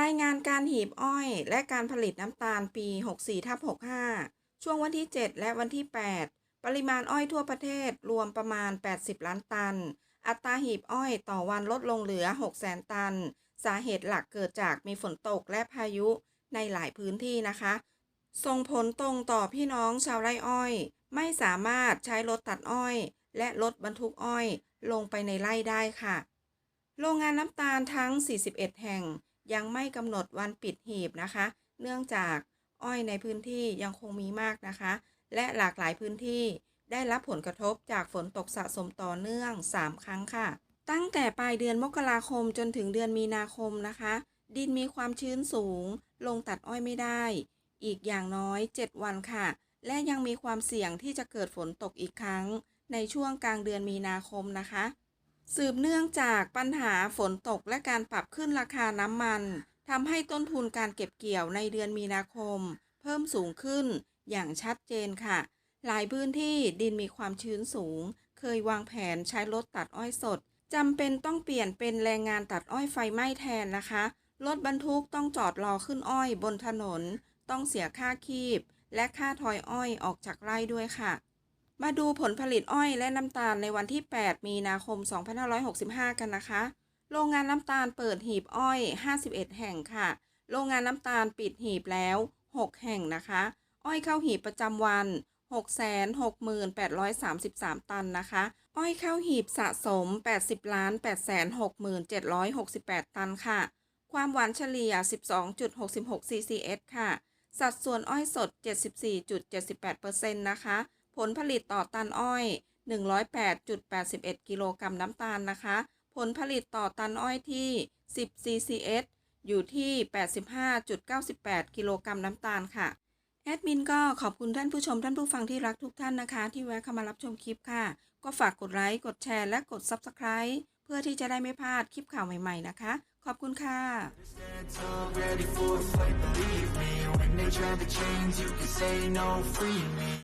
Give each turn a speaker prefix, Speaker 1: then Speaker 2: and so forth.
Speaker 1: รายงานการหีบอ้อยและการผลิตน้ำตาลปี 64ทับ65 ช่วงวันที่ 7 และวันที่ 8 ปริมาณอ้อยทั่วประเทศรวมประมาณ 80 ล้านตัน อัตราหีบอ้อยต่อวันลดลงเหลือ 600,000ตัน สาเหตุหลักเกิดจากมีฝนตกและพายุในหลายพื้นที่นะคะ ส่งผลตรงต่อพี่น้องชาวไร่อ้อย ไม่สามารถใช้รถตัดอ้อย และรถบรรทุกอ้อย ลงไปในไร่ได้ค่ะ โรงงานน้ำตาลทั้ง 41 แห่ง ยังไม่กำหนดวันปิดหีบนะคะ เนื่องจากอ้อยในพื้นที่ยังคงมีมากนะคะ และหลากหลายพื้นที่ได้รับผลกระทบจากฝนตกสะสมต่อเนื่อง 3 ครั้งค่ะ ตั้งแต่ปลายเดือนมกราคมจนถึงเดือนมีนาคมนะคะ ดินมีความชื้นสูง ลงตัดอ้อยไม่ได้ อีกอย่างน้อย 7 วันค่ะ และยังมีความเสี่ยงที่จะเกิดฝนตกอีกครั้ง ในช่วงกลางเดือนมีนาคมนะคะ สืบเนื่องจากปัญหาฝนตกและการปรับขึ้นราคาน้ำมันทำให้ต้นทุนการเก็บเกี่ยวในเดือนมีนาคม เพิ่มสูงขึ้นอย่างชัดเจนค่ะ หลายพื้นที่ดินมีความชื้นสูง เคยวางแผนใช้รถตัดอ้อยสดจำเป็นต้องเปลี่ยนเป็นแรงงานตัดอ้อยไฟไหม้แทนนะคะ รถบรรทุกต้องจอดรอขึ้นอ้อยบนถนน ต้องเสียค่าคีบ และค่าทอยอ้อยออกจากไร่ด้วยค่ะ มาดูผลผลิตอ้อยและน้ำตาลในวันที่ 8 มีนาคม 2565 กันนะคะ โรงงานน้ำตาลเปิดหีบอ้อย 51 แห่งค่ะ โรงงานน้ำตาลปิดหีบแล้ว 6 แห่งนะคะ อ้อยเข้าหีบประจำวัน 668,33 ตันนะคะ อ้อยเข้าหีบสะสม 80ล้าน867,768 ตันค่ะ ความหวานเฉลี่ย 12.66 CCS ค่ะ สัดส่วนอ้อยสด 74.78%นะคะ ผลผลิตต่อตันอ้อย 108.81 กิโลกรัมน้ำตาลนะคะ ผลผลิตต่อตันอ้อยที่ 10 CCS อยู่ที่ 85.98 กิโลกรัมน้ำตาลค่ะ แอดมินก็ขอบคุณท่านผู้ชมท่านผู้ฟังที่รักทุกท่านนะคะ ที่แวะเข้ามารับชมคลิปค่ะ ก็ฝากกดไลค์ กดแชร์ และกด Subscribe เพื่อที่จะได้ไม่พลาดคลิปข่าวใหม่ๆนะคะ ขอบคุณค่ะ
Speaker 2: ready for a fight, believe me When they try to change, you can say no, free me